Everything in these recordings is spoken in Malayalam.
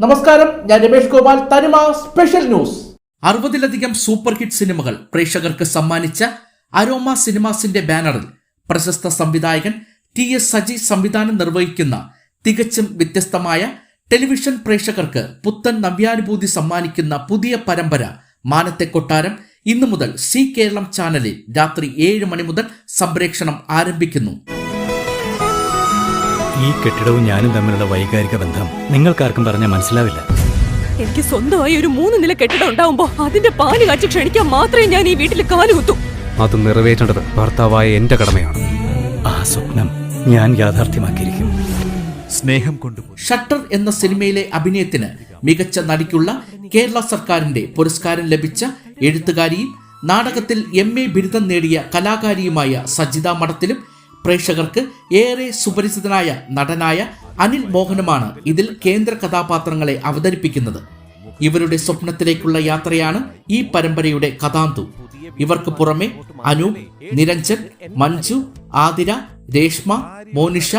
നമസ്കാരം ഞാൻ രമേഷ് ഗോപാൽ തനിമ സ്പെഷ്യൽ ന്യൂസ്. അറുപതിലധികം സൂപ്പർ ഹിറ്റ് സിനിമകൾ പ്രേക്ഷകർക്ക് സമ്മാനിച്ച അരോമ സിനിമാസിന്റെ ബാനറിൽ പ്രശസ്ത സംവിധായകൻ ടി എസ് സജി സംവിധാനം നിർവഹിക്കുന്ന തികച്ചും വ്യത്യസ്തമായ ടെലിവിഷൻ പ്രേക്ഷകർക്ക് പുത്തൻ നവ്യാനുഭൂതി സമ്മാനിക്കുന്ന പുതിയ പരമ്പര മാനത്തെ കൊട്ടാരം ഇന്നു മുതൽ സി കേരളം ചാനലിൽ രാത്രി ഏഴ് മണി മുതൽ സംപ്രേക്ഷണം ആരംഭിക്കുന്നു. ഈ കെട്ടിടവും ഞാനും തമ്മിലുള്ള വൈകാരിക ബന്ധം നിങ്ങൾക്കാർക്കും പറഞ്ഞാൽ മനസ്സിലാവില്ല. എനിക്ക് സ്വന്തമായി ഒരു മൂന്ന് നില കെട്ടിടം ഉണ്ടാവുമ്പോ അതിന്റെ പാൽ കാച്ചി ക്ഷണിക്കാൻ മാത്രമേ ഞാൻ ഈ വീട്ടിൽ കാലുകുത്തു അത് നിറവേറ്റേണ്ടത് ഭർത്താവായ എന്റെ കടമയാണ്. ആ സ്വപ്നം ഞാൻ യാഥാർത്ഥ്യമാക്കിയിരിക്കും. സ്നേഹം കൊണ്ടുപോയി ഷട്ടർ എന്ന സിനിമയിലെ അഭിനയത്തിന് മികച്ച നടിക്കുള്ള കേരള സർക്കാരിന്റെ പുരസ്കാരം ലഭിച്ച എഴുത്തുകാരിയും നാടകത്തിൽ എം എ ബിരുദം നേടിയ കലാകാരിയുമായ സജിത മഠത്തിലും പ്രേക്ഷകർക്ക് ഏറെ സുപരിചിതനായ നടനായ അനിൽ മോഹനുമാണ് ഇതിൽ കേന്ദ്ര കഥാപാത്രങ്ങളെ അവതരിപ്പിക്കുന്നത്. ഇവരുടെ സ്വപ്നത്തിലേക്കുള്ള യാത്രയാണ് ഈ പരമ്പരയുടെ കഥാന്തു. ഇവർക്ക് പുറമെ Anu Niranjan Manju Athira Reshma Monisha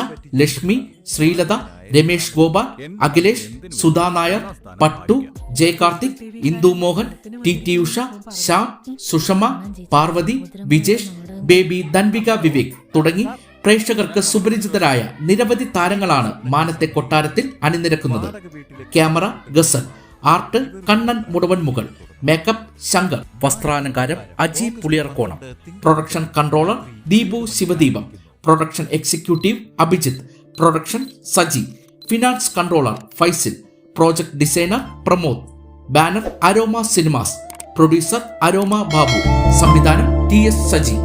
Lakshmi Sreelatha Ramesh Gopal Akhilesh Sudha Nair Pattu Jaya Karthik Indu Mohan T T Usha Shyam Sushama Parvathy Vijesh Baby Dhanvika Vivek തുടങ്ങി പ്രേക്ഷകർക്ക് സുപരിചിതരായ നിരവധി താരങ്ങളാണ് മാനത്തെ കൊട്ടാരത്തിൽ അണിനിരക്കുന്നത്. Camera Gazal art Kannan Mudavanmukal makeup Shankar വസ്ത്രാലങ്കാരം Aji Puliyarkonam production controller Deepu Sivadeepam production executive Abhijith production Saji finance controller Faisil project designer Pramod banner Aroma Cinemas producer Aroma Babu സംവിധാനം ടി എസ് സജി.